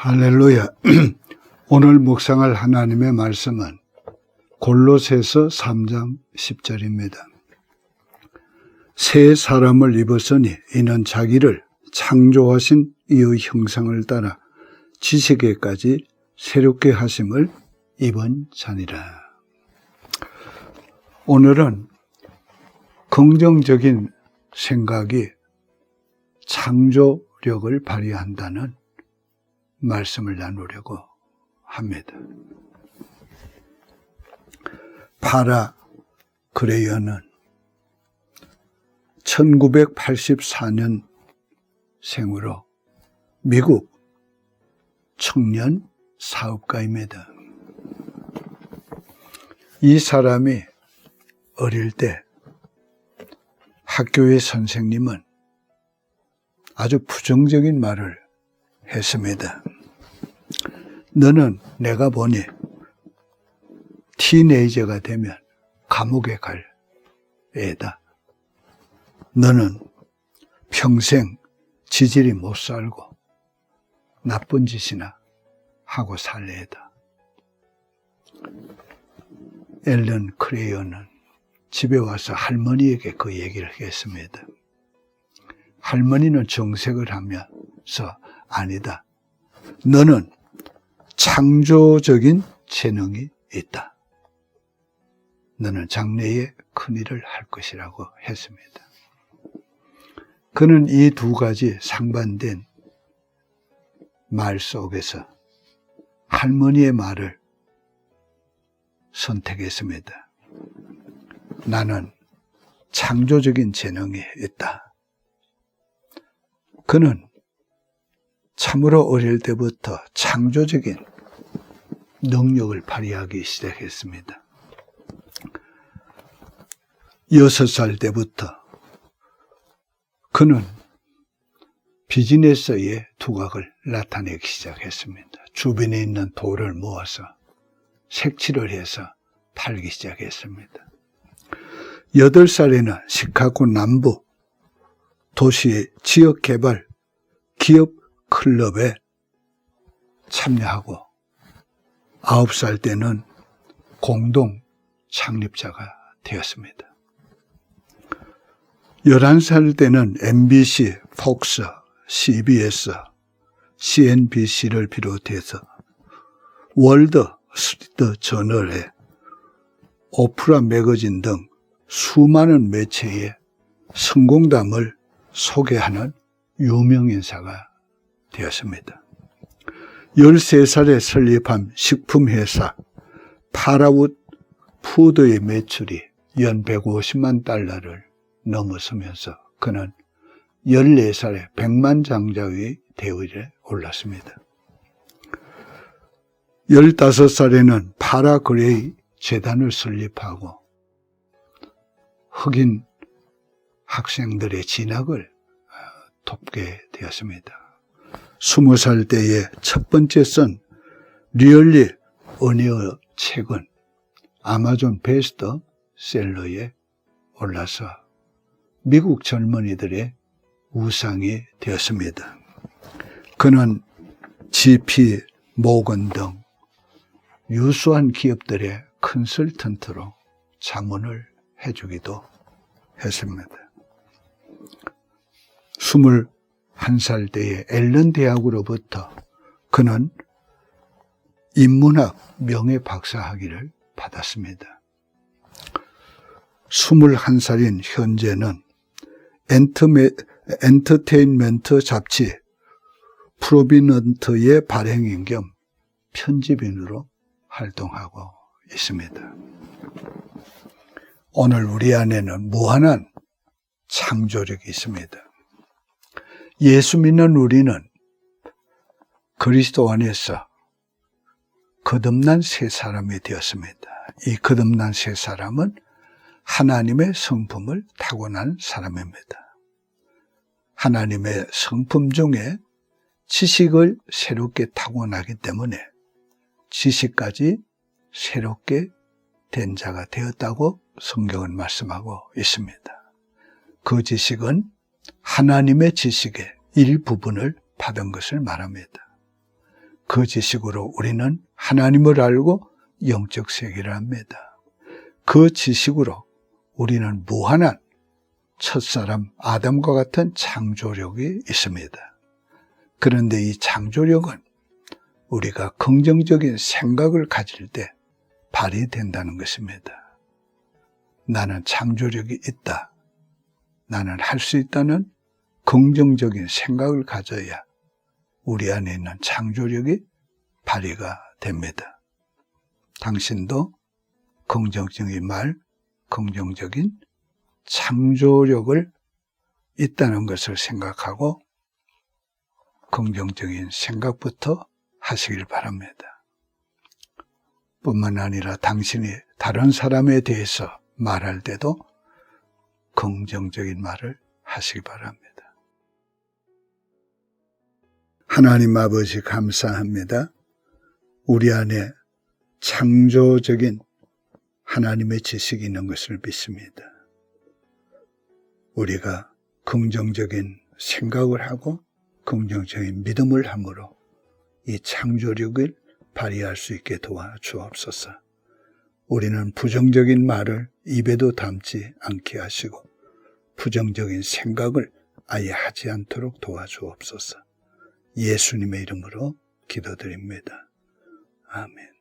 할렐루야. 오늘 묵상할 하나님의 말씀은 골로새서 3장 10절입니다. 새 사람을 입었으니 이는 자기를 창조하신 이의 형상을 따라 지식에까지 새롭게 하심을 입은 자니라. 오늘은 긍정적인 생각이 창조력을 발휘한다는 말씀을 나누려고 합니다. 파라 그레이어는 1984년 생으로 미국 청년 사업가입니다. 이 사람이 어릴 때 학교의 선생님은 아주 부정적인 말을 했습니다. 너는 내가 보니 티네이저가 되면 감옥에 갈 애다. 너는 평생 지질이 못 살고 나쁜 짓이나 하고 살 애다. 앨런 크레이어는 집에 와서 할머니에게 그 얘기를 했습니다. 할머니는 정색을 하면서 아니다. 너는 창조적인 재능이 있다. 너는 장래에 큰 일을 할 것이라고 했습니다. 그는 이 두 가지 상반된 말 속에서 할머니의 말을 선택했습니다. 나는 창조적인 재능이 있다. 그는 참으로 어릴 때부터 창조적인 능력을 발휘하기 시작했습니다. 여섯 살 때부터 그는 비즈니스의 두각을 나타내기 시작했습니다. 주변에 있는 돌을 모아서 색칠을 해서 팔기 시작했습니다. 여덟 살에는 시카고 남부 도시 지역 개발 기업 클럽에 참여하고 아홉 살 때는 공동 창립자가 되었습니다. 11살 때는 MBC, 폭스, CBS, CNBC를 비롯해서 월드 스트리트 저널에 오프라 매거진 등 수많은 매체에 성공담을 소개하는 유명인사가 되었습니다. 13살에 설립한 식품회사 파라웃 푸드의 매출이 연 150만 달러를 넘어서면서 그는 14살에 100만 장자의 대위에 올랐습니다. 15살에는 파라그레이 재단을 설립하고 흑인 학생들의 진학을 돕게 되었습니다. 20살 때에 첫 번째 쓴 리얼리 어니어 책은 아마존 베스트 셀러에 올라서 미국 젊은이들의 우상이 되었습니다. 그는 GP 모건 등 유수한 기업들의 컨설턴트로 자문을 해주기도 했습니다. 21살 때에 앨런 대학으로부터 그는 인문학 명예 박사 학위를 받았습니다. 21살인 현재는 엔터메, 엔터테인먼트 잡지 프로비넌트의 발행인 겸 편집인으로 활동하고 있습니다. 오늘 우리 안에는 무한한 창조력이 있습니다. 예수 믿는 우리는 그리스도 안에서 거듭난 새 사람이 되었습니다. 이 거듭난 새 사람은 하나님의 성품을 타고난 사람입니다. 하나님의 성품 중에 지식을 새롭게 타고나기 때문에 지식까지 새롭게 된 자가 되었다고 성경은 말씀하고 있습니다. 그 지식은 하나님의 지식의 일부분을 받은 것을 말합니다. 그 지식으로 우리는 하나님을 알고 영적 세계를 합니다. 그 지식으로 우리는 무한한 첫사람 아담과 같은 창조력이 있습니다. 그런데 이 창조력은 우리가 긍정적인 생각을 가질 때 발휘된다는 것입니다. 나는 창조력이 있다. 나는 할 수 있다는 긍정적인 생각을 가져야 우리 안에 있는 창조력이 발휘가 됩니다. 당신도 긍정적인 말, 긍정적인 창조력을 있다는 것을 생각하고 긍정적인 생각부터 하시길 바랍니다. 뿐만 아니라 당신이 다른 사람에 대해서 말할 때도 긍정적인 말을 하시기 바랍니다. 하나님 아버지 감사합니다. 우리 안에 창조적인 하나님의 지식이 있는 것을 믿습니다. 우리가 긍정적인 생각을 하고 긍정적인 믿음을 함으로 이 창조력을 발휘할 수 있게 도와 주옵소서. 우리는 부정적인 말을 입에도 담지 않게 하시고 부정적인 생각을 아예 하지 않도록 도와주옵소서. 예수님의 이름으로 기도드립니다. 아멘.